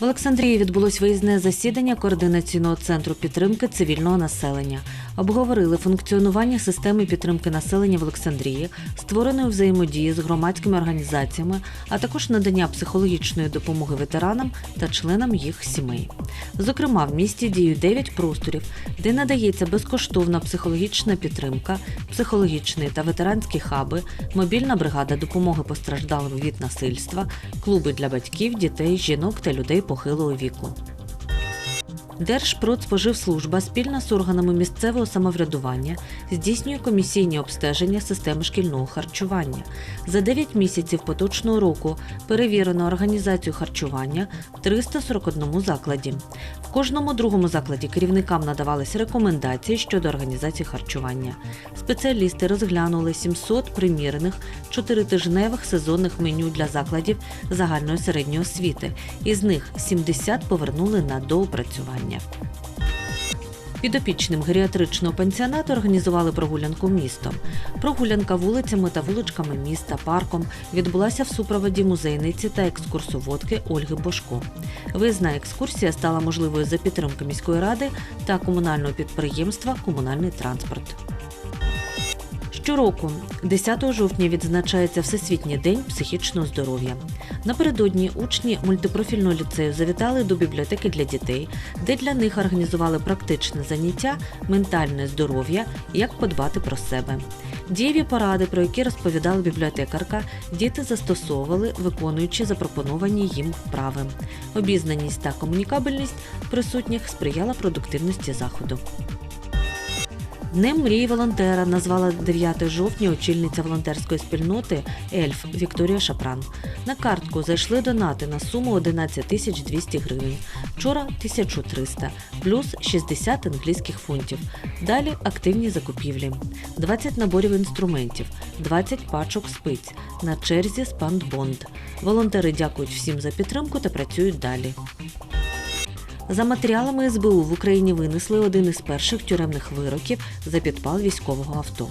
Олександрії відбулось виїзне засідання координаційного центру підтримки цивільного населення. Обговорили функціонування системи підтримки населення в Олександрії, створеної взаємодії з громадськими організаціями, а також надання психологічної допомоги ветеранам та членам їх сімей. Зокрема, в місті діють 9 просторів, де надається безкоштовна психологічна підтримка, психологічні та ветеранські хаби, мобільна бригада допомоги постраждалим від насильства, клуби для батьків, дітей, жінок та людей похилого віку. Держпродспоживслужба спільно з органами місцевого самоврядування здійснює комісійні обстеження системи шкільного харчування. За 9 місяців поточного року перевірено організацію харчування в 341 закладі. В кожному другому закладі керівникам надавались рекомендації щодо організації харчування. Спеціалісти розглянули 700 примірених чотиритижневих сезонних меню для закладів загальної середньої освіти. Із них 70 повернули на доопрацювання. Підопічним геріатричного пансіонату організували прогулянку містом. Прогулянка вулицями та вуличками міста парком відбулася в супроводі музейниці та екскурсоводки Ольги Бошко. Виїзна екскурсія стала можливою за підтримки міської ради та комунального підприємства Комунальний транспорт. Щороку, 10 жовтня, відзначається Всесвітній день психічного здоров'я. Напередодні учні мультипрофільного ліцею завітали до бібліотеки для дітей, де для них організували практичне заняття ментальне здоров'я як подбати про себе. Дієві поради, про які розповідала бібліотекарка, діти застосовували, виконуючи запропоновані їм вправи. Обізнаність та комунікабельність присутніх сприяла продуктивності заходу. Днем мрії волонтера назвала 9 жовтня очільниця волонтерської спільноти Ельф Вікторія Шапран. На картку зайшли донати на суму 11 тисяч 200 гривень. Вчора 1300, плюс 60 англійських фунтів. Далі активні закупівлі. 20 наборів інструментів, 20 пачок спиць. На черзі спандбонд. Волонтери дякують всім за підтримку та працюють далі. За матеріалами СБУ в Україні винесли один із перших тюремних вироків за підпал військового авто.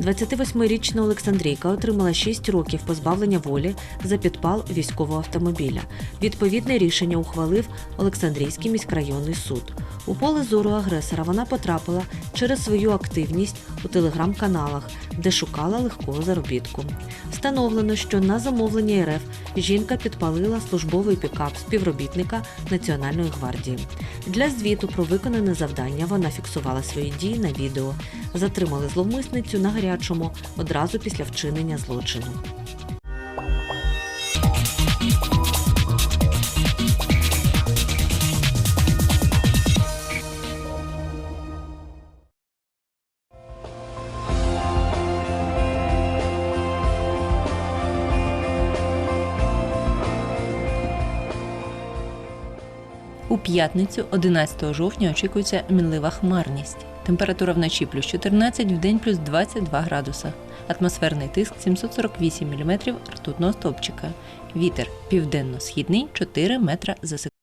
28-річна Олександрійка отримала 6 років позбавлення волі за підпал військового автомобіля. Відповідне рішення ухвалив Олександрійський міськрайонний суд. У поле зору агресора вона потрапила через свою активність у телеграм-каналах, де шукала легкого заробітку. Встановлено, що на замовлення РФ жінка підпалила службовий пікап співробітника Національної гвардії. Для звіту про виконане завдання вона фіксувала свої дії на відео. Затримали зловмисницю на гарячому одразу після вчинення злочину. У п'ятницю, 11 жовтня, очікується мінлива хмарність. Температура вночі плюс 14, вдень плюс 22 градуса. Атмосферний тиск 748 мм ртутного стовпчика. Вітер південно-східний 4 метра за секунду.